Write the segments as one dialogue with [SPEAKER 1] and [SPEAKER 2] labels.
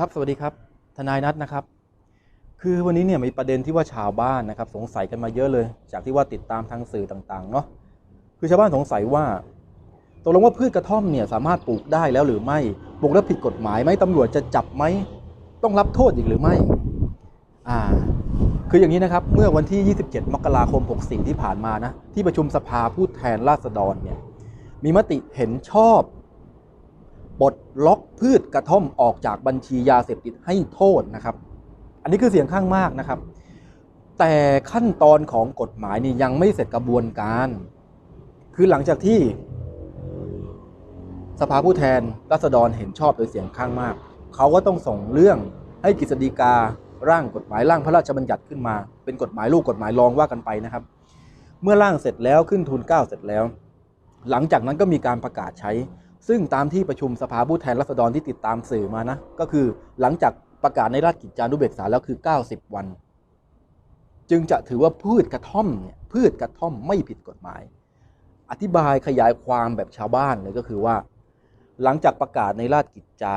[SPEAKER 1] ครับสวัสดีครับ ทนายนัทนะครับ คือวันนี้เนี่ยมีประเด็นที่ว่าชาวบ้านนะครับสงสัยกันมาเยอะเลย จากที่ว่าติดตามทางสื่อต่างๆเนาะคือชาวบ้านสงสัยว่าตกลงว่าพืชกระท่อมเนี่ยสามารถปลูกได้แล้วหรือไม่ปลูกแล้วผิดกฎหมายไหมตำรวจจะจับไหมต้องรับโทษอีกหรือไม่อ่าคืออย่างนี้นะครับเมื่อวันที่ 27 มกราคม 64 ที่ผ่านมานะที่ประชุมสภาผู้แทนราษฎรเนี่ยมีมติเห็นชอบ ปลดล็อกพืชกระท่อมออกจากบัญชียาเสพติดให้โทษนะครับ อันนี้คือเสียงข้างมากนะครับ แต่ขั้นตอนของกฎหมายนี่ยังไม่เสร็จกระบวนการ คือหลังจากที่ สภาผู้แทนราษฎรเห็นชอบโดยเสียงข้างมาก เขาก็ต้องส่งเรื่องให้กฤษฎีการ่างกฎหมายร่างพระราชบัญญัติขึ้นมา เป็นกฎหมายลูกกฎหมายรองว่ากันไปนะครับ เมื่อร่างเสร็จแล้วขึ้นทุนเก้าเสร็จแล้ว หลังจากนั้นก็มีการประกาศใช้ ซึ่งตามที่ประชุมสภาผู้แทนราษฎรที่ติดตามสื่อมานะ ก็คือหลังจากประกาศในราชกิจจานุเบกษาแล้วคือ 90 วัน จึงจะถือว่าพืชกระท่อมเนี่ยพืชกระท่อมไม่ผิดกฎหมาย อธิบายขยายความแบบชาวบ้านเลยก็คือว่า หลังจากประกาศในราชกิจจา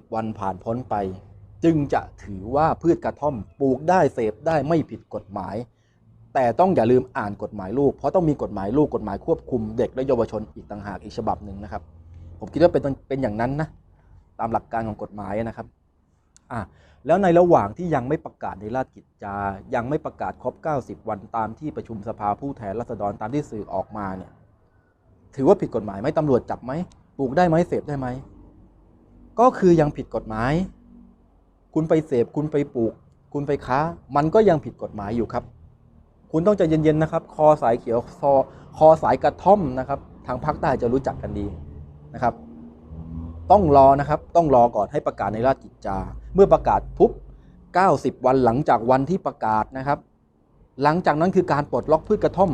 [SPEAKER 1] 90 วันผ่านพ้นไป จึงจะถือว่าพืชกระท่อมปลูกได้เสพได้ไม่ผิดกฎหมาย แต่ต้องอย่าลืมอ่านกฎหมายลูก เพราะต้องมีกฎหมายลูกกฎหมายควบคุมเด็กและเยาวชนอีกต่างหากอีกฉบับหนึ่งนะครับ ผมคิดว่าเป็นเป็นอย่างนั้นนะตามหลักการของกฎหมายนะครับอะแล้วในระหว่างที่ยังไม่ประกาศในราชกิจจา ยังไม่ประกาศครบ 90 วันตามที่ประชุมสภาผู้แทนราษฎรตามที่สื่อออกมาเนี่ยถือว่าผิดกฎหมายไหมตำรวจจับไหมปลูกได้ไหมเสพได้ไหมก็คือยังผิดกฎหมาย คุณไปเสพคุณไปปลูก คุณไปค้า มันก็ยังผิดกฎหมายอยู่ครับ คุณต้องใจเย็นๆนะครับ คอสายเขียวคอคอสายกระท่อมนะครับ ทางภาคใต้จะรู้จักกันดีนะครับ ต้องรอนะครับ ต้องรอก่อนให้ประกาศในราชกิจจา เมื่อประกาศปุ๊บ90 วันหลังจากวันที่ประกาศนะครับ หลังจากนั้นคือการปลดล็อกพืชกระท่อม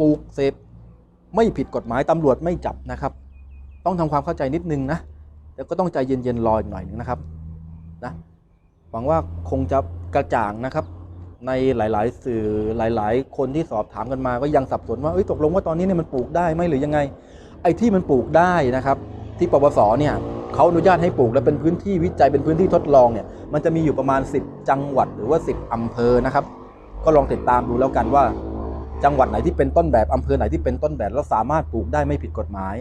[SPEAKER 1] ปลูกเสพไม่ผิดกฎหมายตำรวจไม่จับนะครับ ต้องทำความเข้าใจนิดนึงนะแต่ก็ต้องใจเย็นๆรออีกหน่อยหนึงนะครับนะหวังว่าคงจะกระจ่างนะครับ ในหลาย ๆ สื่อหลาย ๆ คนที่สอบถามกันมาก็ยังสับสนว่าตกลงว่าตอนนี้เนี่ยมันปลูกได้ไหมหรือยังไง ไอ้ที่มันปลูกได้นะครับ ที่ปปสเนี่ยเขาอนุญาตให้ปลูกและเป็นพื้นที่วิจัยเป็นพื้นที่ทดลองเนี่ยมันจะมีอยู่ประมาณ 10 จังหวัดหรือว่า 10 อำเภอนะครับ ก็ลองติดตามดูแล้วกันว่า จังหวัดไหนที่เป็นต้นแบบอำเภอไหนที่เป็นต้นแบบแล้วสามารถปลูกได้ไม่ผิดกฎหมาย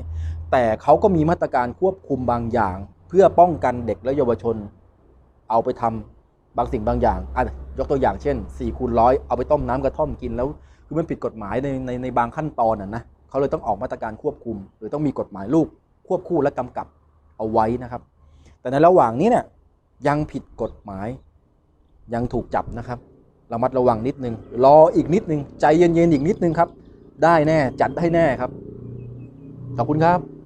[SPEAKER 1] แต่เขาก็มีมาตรการควบคุมบางอย่าง เพื่อป้องกันเด็กและเยาวชน เอาไปทำ บางสิ่งบางอย่างอะยกตัวอย่างเช่น4คูณร้อยเอาไปต้มน้ำกระท่อมกินแล้วคือมันผิดกฎหมายในในในบางขั้นตอนอะนะเขาเลยต้องออกมาตรการควบคุม หรือต้องมีกฎหมายลูกควบคู่และกำกับเอาไว้นะครับ แต่ในระหว่างนี้เนี่ยยังผิดกฎหมายยังถูกจับนะครับระมัดระวังนิดนึง รออีกนิดนึง ใจเย็นๆอีกนิดนึงครับ ได้แน่ จัดได้แน่ครับ ขอบคุณครับ